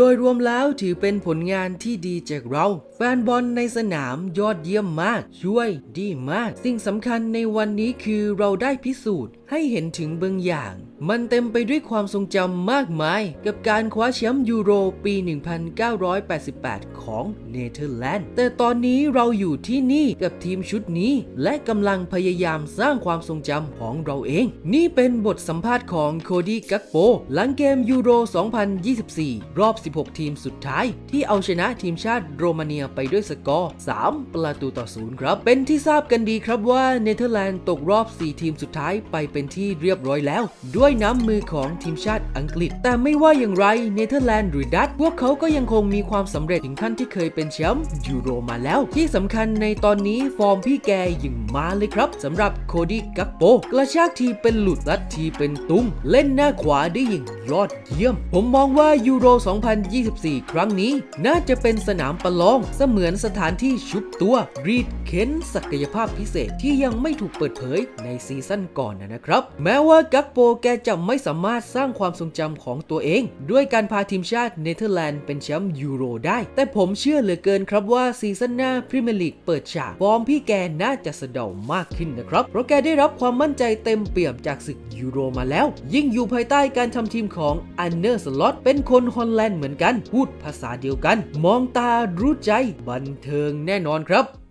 โดยรวมแล้วถือเป็นผลงานที่ดีจากเรา แฟนบอลในสนามยอดเยี่ยมมาก ช่วยดีมาก สิ่งสำคัญในวันนี้คือเราได้พิสูจน์ให้เห็นถึงบางอย่างมันเต็มไปด้วยความทรงจำมากมาย กับการคว้าแชมป์ยูโรปี 1988 ของเนเธอร์แลนด์ แต่ตอนนี้เราอยู่ที่นี่กับทีมชุดนี้ และกำลังพยายามสร้างความทรงจำของเราเอง นี่เป็นบทสัมภาษณ์ของโคดี้กักโป หลังเกมยูโร 2024 รอบ 16 ทีมสุดท้าย ที่เอาชนะทีมชาติโรมาเนียไปด้วยสกอร์ 3 ประตูต่อศูนย์ครับ เป็นที่ทราบกันดีครับว่าเนเธอร์แลนด์ตกรอบ 4 ทีมสุดท้ายไปเป็นที่เรียบร้อยแล้วด้วยน้ำมือของทีมชาติอังกฤษ แต่ไม่ว่าอย่างไรเนเธอร์แลนด์หรือดัตช์พวกเขาก็ยังคงมีความสำเร็จถึงขั้นที่เคยเป็นแชมป์ยูโรมาแล้ว ที่สำคัญในตอนนี้ฟอร์มพี่แกยังมาเลยครับสำหรับโคดี้กักโปกระชากทีเป็นหลุดลัดทีเป็นตุ้งเล่นหน้าขวาได้อย่างยอดเยี่ยม ผมมองว่ายูโร 2024 ครั้งนี้ น่าจะเป็นสนามประลองเสมือนสถานที่ชุบตัว รีดเค้นศักยภาพพิเศษที่ยังไม่ถูกเปิดเผยในซีซั่นก่อนนะครับ แม้ว่ากักโปแกจะไม่สามารถสร้างความทรงจำของตัวเอง ด้วยการพาทีมชาติเนเธอร์แลนด์เป็นแชมป์ยูโรได้ แต่ผมเชื่อเหลือเกินครับว่าซีซั่นหน้าพรีเมียร์ลีกเปิดฉากฟอร์มพี่แกน่าจะสะเดามากขึ้นนะครับ เพราะแกได้รับความมั่นใจเต็มเปี่ยมจากศึกยูโรมาแล้ว ยิ่งอยู่ภายใต้การทำทีมของอันเนอร์สล็อตเป็นคนฮอลแลนด์เหมือนกัน พูดภาษาเดียวกัน มองตารู้ใจบันเทิงแน่นอนครับ